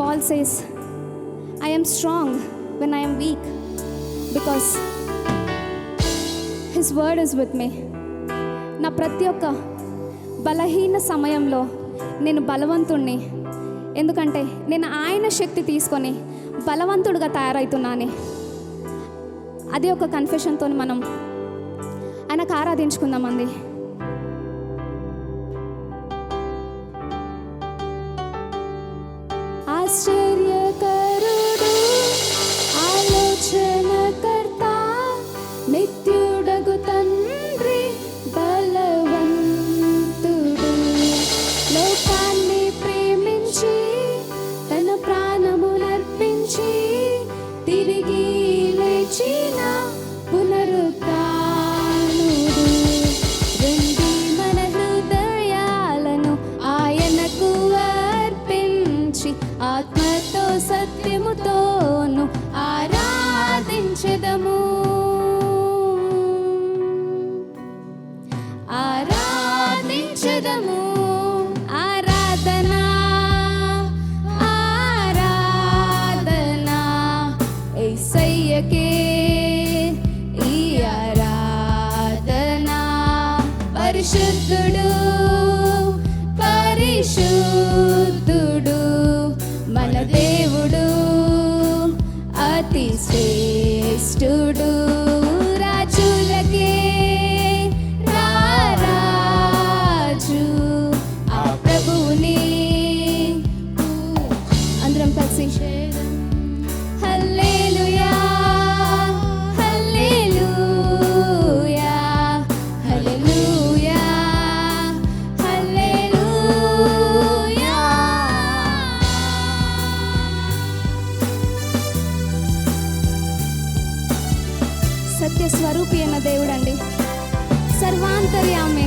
Paul says, I am strong when I am weak because His word is with me. నా ప్రతి ఒక్క బలహీన సమయంలో నేను బలవంతుణ్ణి. ఎందుకంటే నేను ఆయన శక్తి తీసుకొని బలవంతుడుగా తయారవుతున్నాను అది ఒక కన్ఫెషన్తో మనం ఆయనకు ఆరాధించుకుందామండి. ప్రాణములర్పించి తిరిగి లేచిన పునరుత్నుడు రండి మన హృదయాలను ఆయనకు అర్పించి ఆత్మతో సత్యముతోను ఆరాధించదము. అతి శ్రేష్ఠుడు రాజులకే రారాజు. ఆ ప్రభువుని అందరం కలిసి హల్లే సత్య స్వరూపి అయిన దేవుడండి. సర్వాంతర్యామి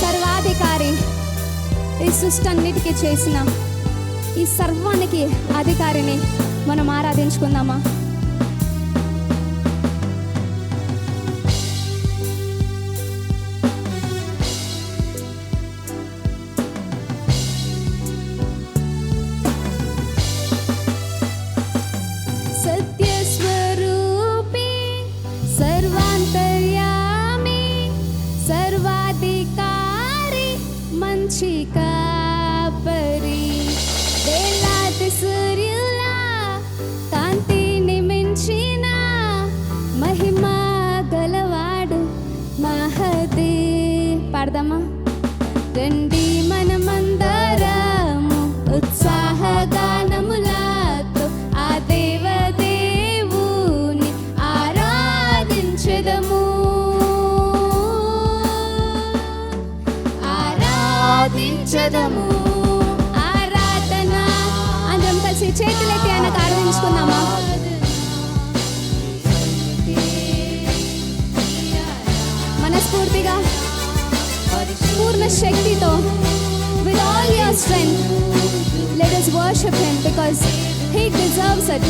సర్వాధికారి ఈ సృష్టి అన్నిటికీ చేసిన ఈ సర్వానికి అధికారిని మనం ఆరాధించుకుందామా? పాడదామా? రండి మనమందరము ఉత్సాహగానములతో ఆ దేవదేవుని ఆరాధించదము. ఆరాధించదము. ఆరాధన. అందరం కలిసి చేతులెత్తి ఆయనకు ఆరాధించుకుందామా? మనస్ఫూర్తిగా పూర్ణ శక్తితో with all your strength let us worship him because he deserves it